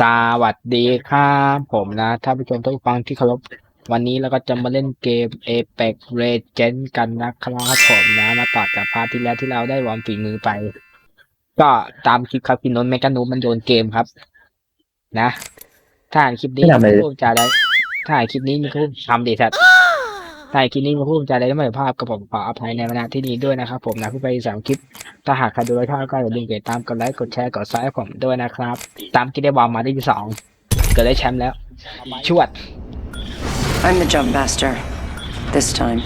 สวัสดีครับผมนะท่านผู้ชมทุกฟังที่เคารพวันนี้เราก็จะมาเล่นเกม Apex Legends กันนะครับผมนะ มาต่อจากพาร์ทที่แล้วที่เราได้วอร์มฝีมือไป ก็ตามคลิปครับพี่นนท์แมกกานูมันโยนเกมครับ นะ ถ้าอ่านคลิปนี้ไม่ทำอะไรมีผู้จาได้ถ้าอ่านคลิปนี้มีผู้ทำดีสัตว์ ถ้าอ่านคลิปนี้มีผู้จาได้ไม่สุภาพก็ผมขออภัยในเวลาที่นี้ด้วยนะครับผมนะผู้ไปสามคลิป ถ้าหากใครดูแล้วชอบก็อย่าลืมกดติดตามกดไลค์กดแชร์กดซับให้ผมด้วยนะครับ ตามที่ได้วางมาได้ที่สองเกิดได้แชมป์แล้ว ชวด I'm the jump master. This time.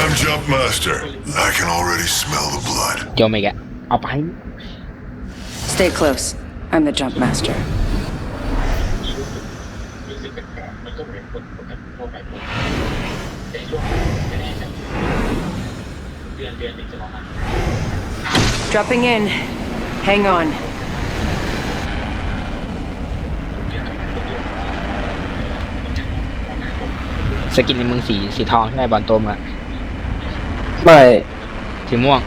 I'm Jump Master. I can already smell the blood. โยมอีกอะเอาไป Stay close. I'm the jump master. Dropping in. Hang on. สกินในมึงสีสีทองใช่ไหมบอลโตมอะไม่สีม่วง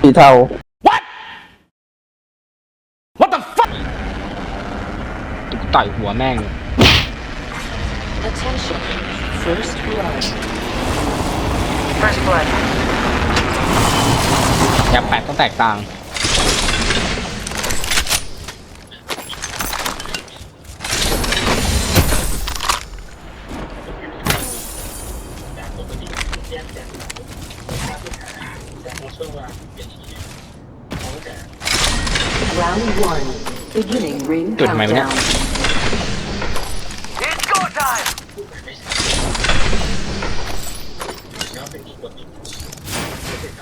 สีเทาตุ๊กต่อยหัวแม่งเลย Attention. First blood. First blood. ยาแปดต้องแตกต่าง Round one. Beginning ring จุดทำไมวะเนี่ย countdown.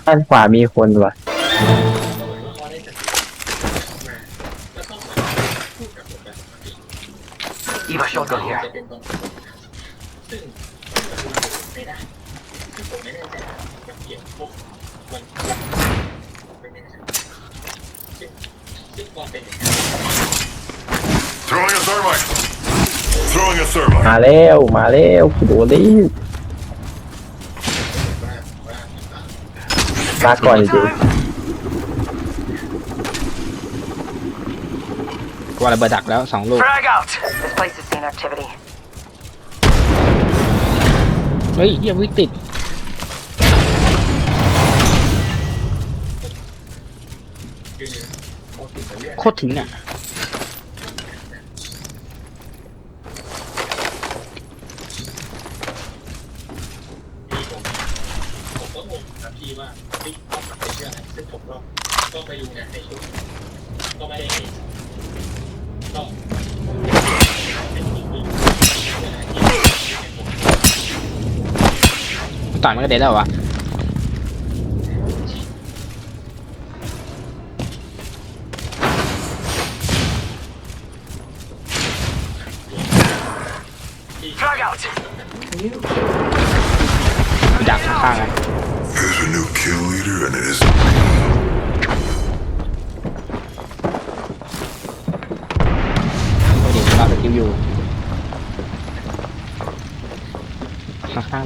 ด้านขวามีคนว่ะ Eva shotgun here. 'Throwing a thermite. Throwing a thermite. มาแล้วมาแล้วโดนดิมาก่อนจริง กลัวระเบิดดักแล้วสองลูก Frag out! This place has seen activity. เฮ้ยเยี่ยวิติด โคตรถึงเนี่ย ต่อยมันก็เด็ดแล้ววะดักข้างๆไง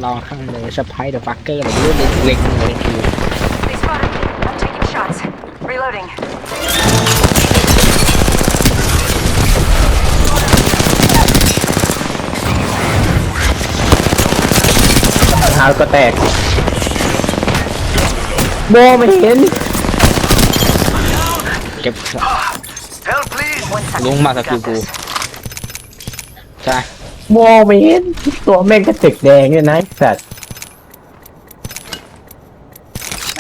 ข้างๆเราข้างเลยสไปเดอร์ฟักเกอร์อะไรเล็กเล็กๆเลยคือ They spotted me. I'm taking shots. Reloading. เท้าก็แตกโบไม่เห็น เก็บ Help, please! One second. ลุงมาสกิล Got กู this. ใช่ โบไม่เห็นตัวแม่งกระตึกแดงเนี่ยนะไอ้สัตว์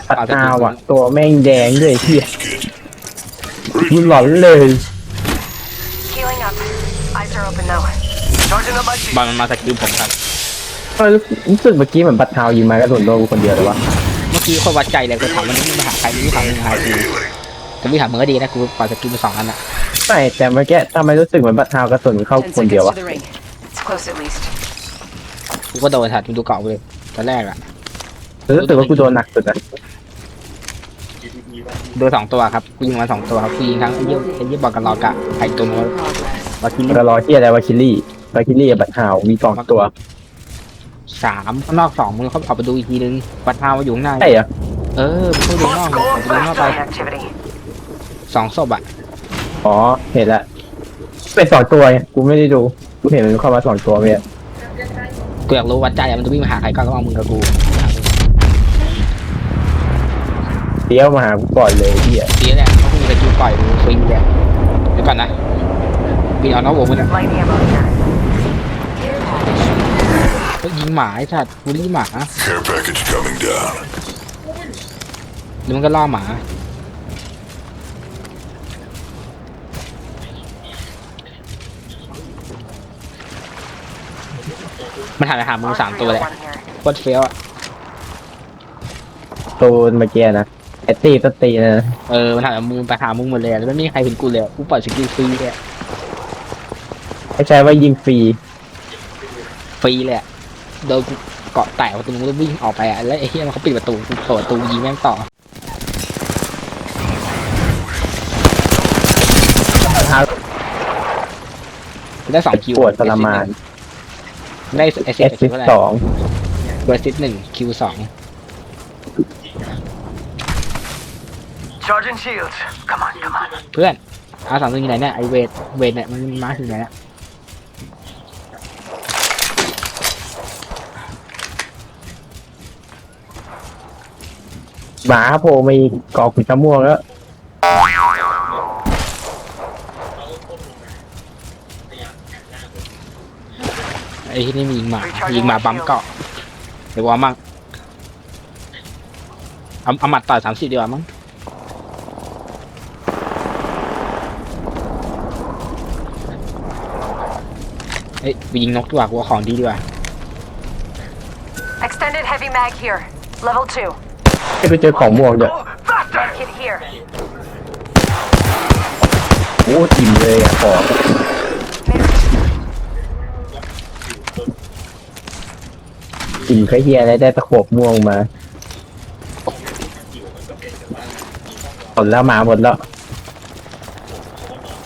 ปัดหน้าว่ะ ตัวแม่งแดงด้วยไอ้เฮียกูหลอนเลย Healing up. Eyes are open now. Charging up my บอ shield. ลมันมาสกิลผมครับ เออรู้สึกเมื่อกี้เหมือนปัดเท้ายิงมากระสุนโดนกูคนเดียวเลยวะเมื่อกี้คนวัดใจเลยกูถามมันไม่หาใครไม่ถามมึงหากู healing. แต่ไม่ถามมึงก็ดีนะกูปล่อยสกิลไปสองอันอะไม่แต่เมื่อกี้ทำไมรู้สึกเหมือนปัดเท้ากระสุนเข้า Ten คน seconds เดียว to วะ the ring. It's close at least. กูก็โดนถัดมึงดูเกาะกูเลยตอนแรกอะรู้สึกว่ากูโดนหนักสุดนะโดนสองตัวครับกูยิงมาสองตัวครับกูยิงทั้งไอ้เยี่ยไอ้เยี่ยบอลกับลอกะไอ้ตัวนู้น Progress. วาคิลี่กระรอที่อะไรวาคิลี่วาคิลี่กับปัดเท้ามีสองตัวสามข้างนอกสองมึงเขาเอาไปดูอีกทีนึงปัดเท้ามาอยู่ข้างในใช่เหรอเออมึงต้องดูนอก Let's เลย go ดูนอกไป flashbang activity. สองศพอะอ๋อเห็นละเป็นสองตัวไงกูไม่ได้ดู กูเห็นมันเข้ามาสองตัวเนี่ยกูอยากรู้วัดใจอะมันจะวิ่งมาหาใครก่อนระหว่างมึงกับกูเลี้ยวมาหากูก่อนเลยไอ้เฮียดีแล้วแหละเพราะกูมีสกิลปล่อยมึงฟรีเลยเดี๋ยวก่อนนะปีนออกนอกวงมันอะ Light ammo here. เฮ้ยยิงหมาไอ้สัตว์กูได้ยิงหมา Care package coming down. แล้วมันก็ล่อหมา มันหันไปหามึงสามตัวเลย R301 here. โคตรเฟี้ยวอะตัวเมื่อกี้นะไอตีก็ตีนะ เออมันหันไปมึงไปหามึงหมดเลยอะแล้วไม่มีใครเห็นกูเลยอะกูปล่อยสกิลฟรีเลยอะไม่ใช่ว่ายิงฟรีฟรีเลยอะโดนกูเกาะแตกประตูมึงก็วิ่งออกไปอะแล้วไอ้เหี้ยมันเขาปิดประตูกูเปิดประตูยิงแม่งต่อได้สองคิวปวดทรมาน ได้เอสเอสซิสสองเวสซิสหนึ่งคิวสอง Charging shields. Come on, come on. เพื่อนอาสามตัวอยู่ไหนเนี่ยไอเวทเวทเนี่ยมันมาถึงไหนแล้วหมาโผล่มาอีกกอกขุนชะม่วงแล้ว ไอ้ที่นี่มียิงหมา ยิงหมาปั๊มเกาะเดี๋ยวว่ามั่งเอาเอาหมัดต่อยสามสิบดีกว่ามั้งเอ้ยไปยิงนกดีกว่ากูเอาของดีดีกว่า Extended heavy mag here. Level 2. ให้ไปเจอของม่วงเด้อ Go faster! Kit here. โอ้อิ่มเลยอะของ อิ่มแค่เฮียแล้วได้ตะขบม่วงมาหมดแล้วหมาหมดแล้ว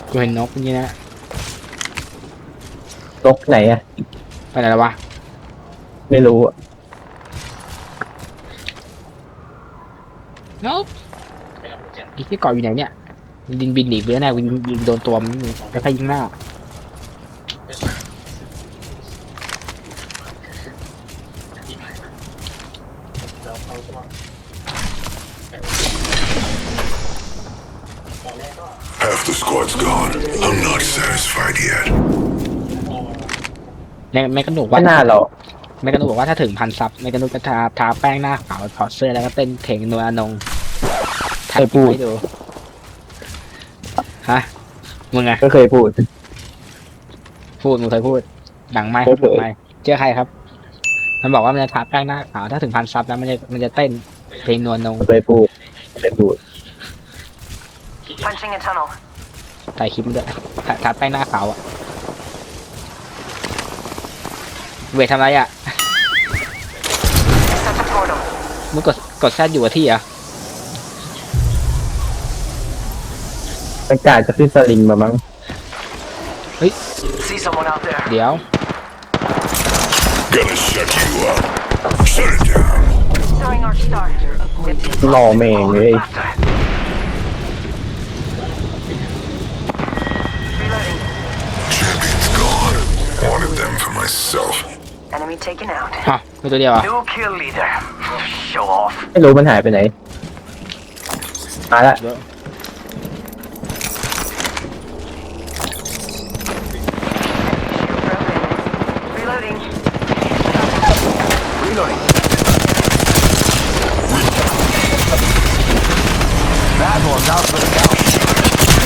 กูเห็นนกนี่นะนกไหนอะไปไหนแล้ววะไม่รู้อะนกไอ้ที่เกาะอยู่ไหนเนี่ยยิงบินหนีไปแล้วนะยิงยิงโดนตัวมันแล้วใครยิงหน้า แม่กระหนูกไม่ว่าน่าหรอกแม่กระหนูบอกว่าถ้าถึงพันซับแม่กระหนูจะทาทาแป้งหน้าขาวถอดเสื้อแล้วก็เต้นเพลงนัวอนงถ่ายให้ดูฮะมึงไงก็เคยพูด พูดมึงเคยพูดดังไหมไม่เคยไม่เจอใครครับ มันบอกว่ามันจะทาแป้งหน้าขาวถ้าถึงพันซับแล้วมันจะมันจะเต้นเพลงนวลนงเคยพูดเคยพูด Punching a tunnel. ถ่ายคลิปมันด้วยทาทาแป้งหน้าขาวอะ เวททำไรอะ Set a portal. มึงกดกดแซดอยู่กับที่อะมันกล้าจะขึ้นสลิงมามั้ง See someone out there. เดี๋ยว Gonna shut you up. Shut it down. Throwing our star. รอแมงเลย Faster. taken out. ฮะมีตัวเดียวอะ New kill leader. Show off. ไม่รู้มันหายไปไหน มาละ เดี๋ยว Reloading. Reloading. Bad one's out for the count.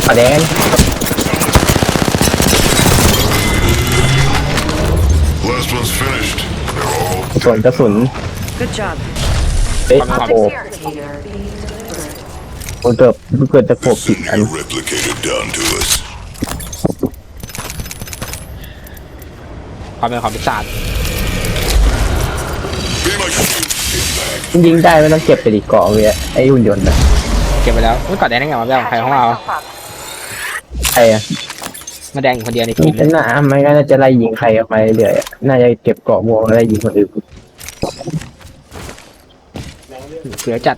ปลาแดง ส่วนกระสุน Good job. เอ๊ะความโอ้ Here. โหเกือบเกือบจะโขบผิด Sending อัน a replicator down to us. ความเป็นของพิศาจ Be my shield, shitbag. ยิงได้ไม่ต้องเก็บไปดีเกาะเลยอะไอ้หุ่นยนต์นะเก็บไปแล้วไม่ก่อนแดงได้ไงวะแบลใครของเรา myself up. ใครอะ มาแดงอยู่คนเดียวในทีมีมเป็นหน้าไม่ก็น่าจะไล่ยิงใครออกไปเรื่อยๆอะน่าจะเก็บเกาะม่วงแล้วไล่ยิงคนอื่นเสือจัด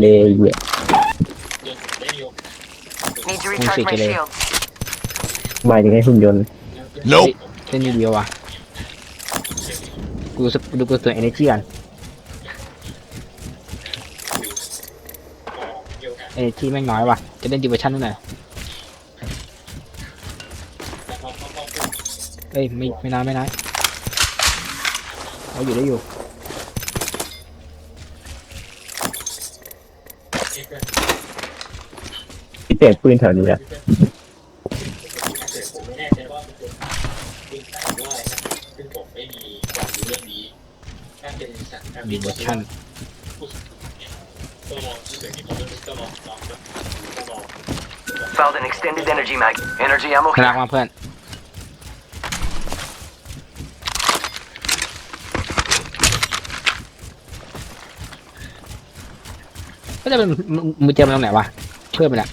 เรเหี้ย Need to recharge my Bullshit, eh. shields. หมายถึงไอ้หุ่นยนต์ Nope. เล่นนิดเดียวว่ะกูสดูกูตัวเอเนจีกันเอเนจีแม่งน้อยว่ะจะเล่นดิวชั่นนู่นหน่อย เอ้ยไม่ไม่น้อยไม่น้อยเอาอยู่ได้อยู่ที่เสียงปืนแถวนี้อะดิวชั่น Found an extended energy mag. Energy ammo พลั here. กมาเพื่อน ก็จะเป็นมึงมึงเจอมันตรงไหนวะช่วยมันอะ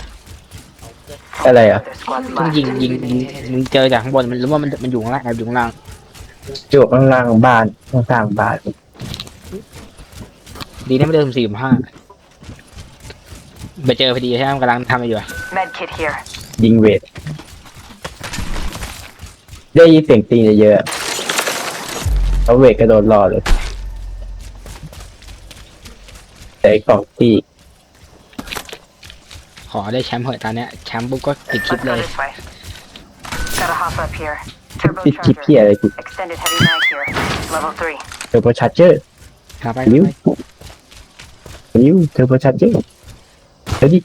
อะไรอะ Their squad's ต้อง last. ยิงยิงยิงมึงเจอจากข้างบนมันหรือว่ามันมันอยู่ข้างล่างแอบอยู่ข้างล่างจบข้างล่างบ้านข้างล่างบ้านดีนะไม่เดินสี่ห้าไปเจอพอดีใช่ไหมมันกำลังทำอะไรอยู่อะ Med kit here. ยิงเวทได้ยินเสียงตีนเยอะๆเอาเวทกระโดดรอเลยแต่ไอ้ของที่ ขอได้แชมป์เหอะตอนเนี้ยแชมป์ปุ๊บก็ติดคลิป Let's เล go ย this way. Gotta hop up here. ติดคลิปที่ Turbocharger. อะไรกู Extended heavy mag here. Level 3. เทอร์โบชาร์เจอร์ครับไปนิ้วนิ้วเทอร์โบชาร์เจอร์แล้วดิ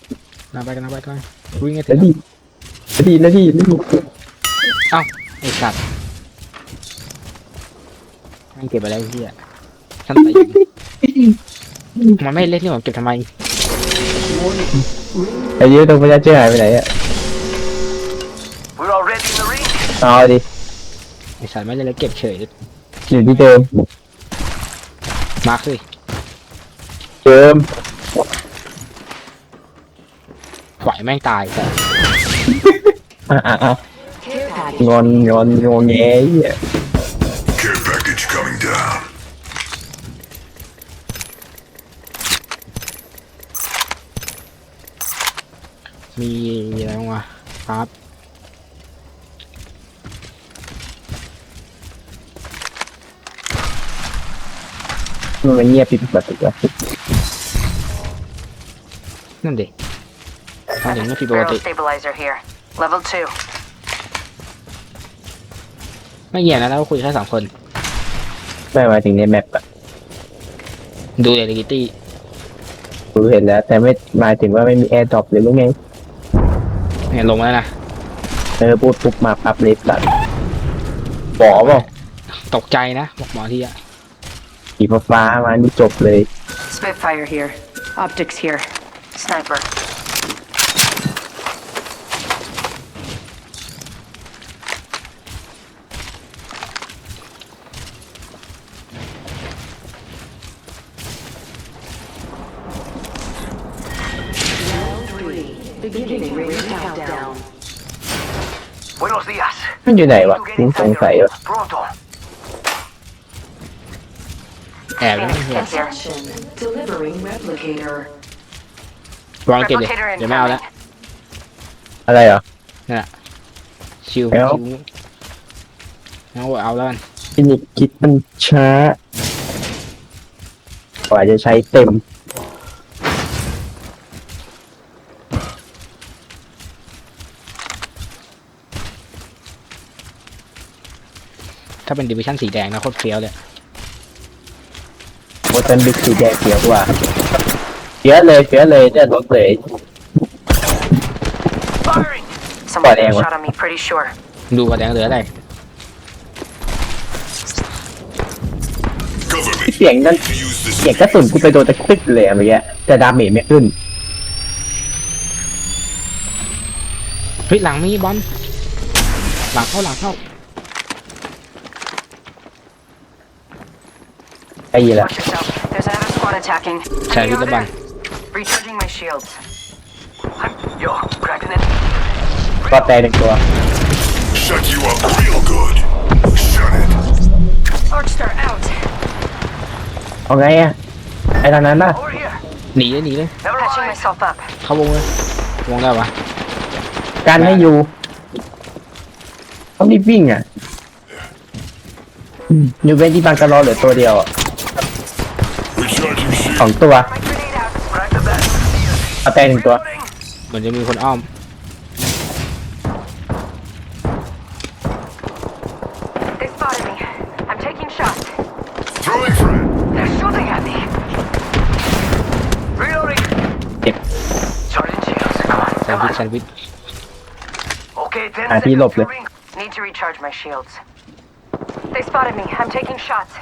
กันไปกันไปกันวิ่งไงแล้ถึวงดิแล้วดิแล้วดิแล้วดิไอ้สัตว์มันเก็บไปแล้วไอ้เหี้ยฉันไปยิงมันไม่เล่นเรื่องของเก็บทำไม ไอ้ยิ้วเทอร์โบชาร์เจอร์หายไปไหนอะ We're already in the ring. เอาดิไอ้สัตว์ไม่เล่นแล้วเก็บเฉยอยู่ที่เดิมมาร์คสิเดิมปล่อยแม่งตายแต่อะอะอะ Care package งอนงอนงอแงเหี้ย Care มีอะไรบ้างวะครับมันเงียบผิดปกติวะนั่นดิทำถึงไม่ผิดปก Barrel ติ stabilizer here. Level 2. ไม่เหี้ยนะแล้วคุยแค่สองคน ไม่หมายถึงในแมปอะดูเดลิกิตี้กูเห็นแล้ว แต่ไม่หมายถึงว่าไม่มีแอร์ดรอปหรือว่าไง เนี่ยลงแล้วนะเออพูดปุ๊บมาปั๊บเลยสัตว์บอกเปล่าตกใจนะบอกหมอที่อะสีฟ้าๆมานี่จบเลย Spitfire here. Optics here. Sniper. มันอยู่ไหนวะ To get กูสง inside สัย your วะ rooms. Pronto. แอบแล้วไม่เหี้ย Kit here. Attention. Delivering replicator. วางเก็บเลย Replicator เดี๋ยวไม่เอาแล้ว incoming. อะไรเหรอ ชิวไม่เอาชิวเอาเอาแล้วกันฟินิกคิดมันช้ากว่าจะใช้เต็ม ถ้าเป็นดิวิชั่นสีแดงนะโคตรเฟี้ยวเลยโมตันบิ๊กสีแดงเขียวกว่าเฟียสเลยเฟียสเลยเนี่ยรถเลย Firing. Spot Someone got a angle. shot on me, pretty sure. ดูกระแดงเหลืออะไร Government. เสียงนั่น To use this เสียงกระสุนกูไปโดนตะคริกเลยอะเมื่อกี้แต่ดาเมจไม่ขึ้นเฮ้ยหลังมีบอลหลังเข้าหลังเข้า ไอ้ยี่ละ Watch yourself. There's another squad attacking. Sorry, Enemy over the bang. there. Recharging my shields. Yo, cracked it. ก็แตกหนึ่งตัว shut you up real good. Shut it. Arcstar out. เอาไงอะไอ้ทางนั้นน่ะ Over here. หนีเลยหนีเลย Never Patching mind. myself up. เข้าวงเลยวงได้ปะการให้อยู่ต้องรีบวิ่งอะอืมอยู่เว้นที่บางกะรอเหลือตัวเดียวอะ Recharging สอง shield. ตัว My grenade out. Crack the bat. เอาแตงหนึ่งตัว Reloading. เหมือนจะมีคนอ้อม They spotted me. I'm taking shots. Throwing frag. They're shooting at me. Reloading. Yep. Charging shields. Come on. แซน Come ด์วิช on. แซนด์วิช Okay, 10 Ah, seconds. he loped to it. ring. Need to recharge my shields. They spotted me. I'm taking shots.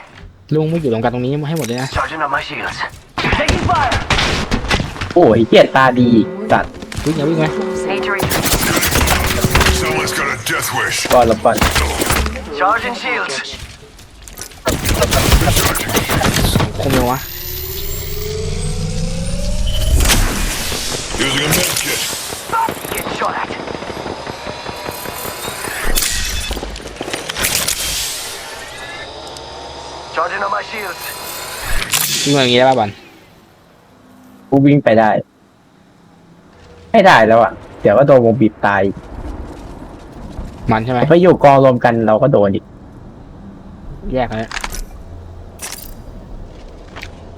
ลุงไม่อยู่ตรงกลางตรงนี้ให้หมดเลยนะ Charging on my shields. Taking fire. โอ้ยเกียตาดีจัดวิ่งอย่าวิ่งไหม Need to recharge. Someone's got a death wish. ก่อนละก่อน Charging shields. Recharging shields. คงไม่วะ Using a med kit. Get shot at. Charging on my shields. วิ่งมาอย่างงี้ได้ป่ะบอล กูวิ่งไปได้ ไม่ได้แล้วอะ เดี๋ยวก็โดนวงบีบตายมันใช่ไหมไปอยู่กองรวมกันเราก็โดนอีกแยกเลย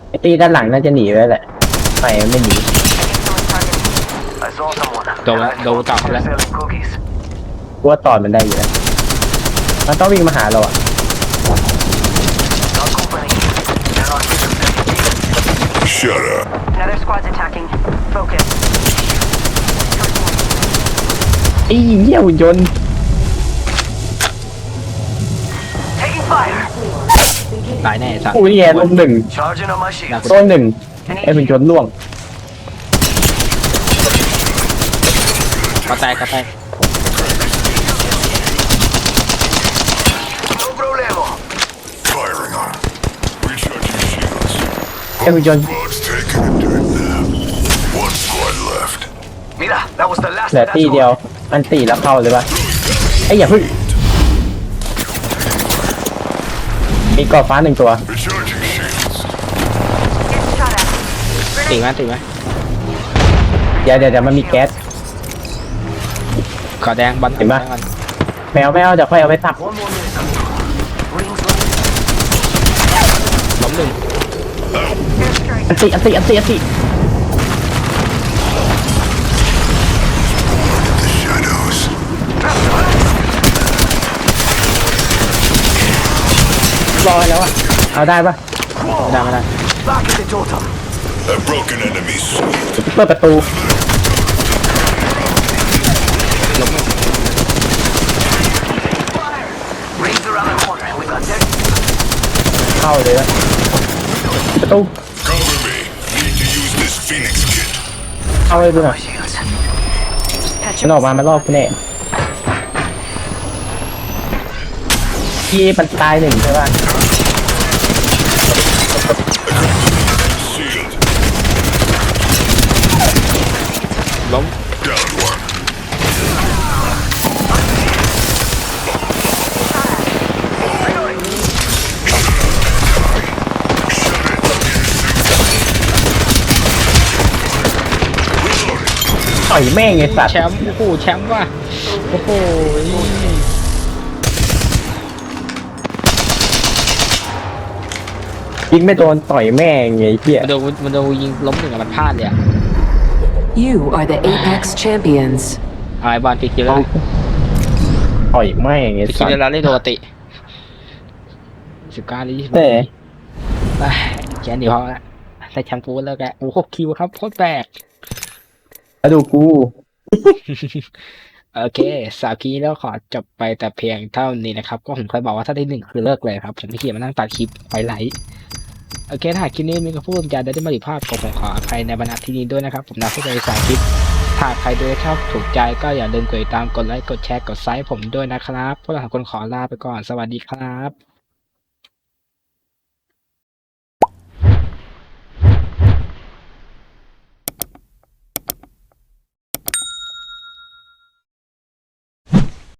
ไอ้ตีด้านหลังน่าจะหนีแล้วแหละไม่ไม่หนี I saw someone. Don't- They're don't talk they're about that. selling cookies. กูว่าตอนมันได้อยู่แล้วมันต้องวิ่งมาหาเราอะ Not company. They're not business. Shut up. Another squad's attacking. Focus. ไอ้เหี้ยหุ่นยนต์ Taking fire. ตายแน่สัตว์กูนี่แย่ลงหนึ่ง Charging on my shields. โดนหนึ่งไอ้หุ่นยนต์ล่วงก็แตกก็แตก No problemo. Firing on. Recharging shields. ไอ้หุ่นยนต์ เหลือ of that ตีเดียว squad. มันตีแล้วเข้าเลยปะไอ้ยอย่าเพึ่งมีกรอบฟ้าหนึ่งตัว Recharging shields. Getting shot at. ตีไหมตีไหมเดี๋ยวเดี๋ยวเดี๋ยวมันมีแก๊สขอแดงบอลเห็นปะแดงก่อนแมวไม่เอาเดี๋ยวค่อยเอาไปตัก One more minute. Rings low. ล้มหนึ่ง อันติอันติอันติอันติ The shadows. รอแล้วอะเอาได้ปะไม่ได้ไม่ได้ Back at the totem. A broken enemy shield. เปิดประตู Rings around the corner. We got there. เข้าเลยอะประตู เข้าเลยดูหน่อย Shields. มันออกมามันรอบกูแน่ที่มันตายหนึ่งใช่ปะ อยแม่งไอ้สัตว์แชมป์โอ้โหแชมป์ว่ะโอ้โหยิงไม่โดนต่อยแม่งไงเหี้ยมันโดนมันโดนยิงล้มหนึ่งอะมันพลาดเลยอะ You are the Apex champions. เอาไอ้บอลปิดคิวแล้วต่อยแม่งไงปิดคิสัวตว์แล้วเล่นปกติสิบเก้าหรือยี่สิบแต่แค่นี้พอละได้แชมป์ฟูดแล้วแกโอ้โหคิวครับโคตรแปลก มาดูกู โอเคสาวคีแล้วขอจบไปแต่เพียงเท่านี้นะครับ ก็ผมเคยบอกว่าถ้าได้หนึ่งคือเลิกเลยครับ ผมไม่เขียนมานั่งตัดคลิปไฮไลท์โอเคถ้าหากคลิปนี้มีกระพูดจะได้มาผิดพลาดก็ผมขออภัยในบรรดาที่นี้ด้วยนะครับ ผมนะผู้ใจสายคลิปถ้าใครดูชอบถูกใจก็อย่าลืมกดติดตามกดไลค์กดแชร์กดไซส์ผมด้วยนะครับ พวกเราสองคนขอลาไปก่อนสวัสดีครับ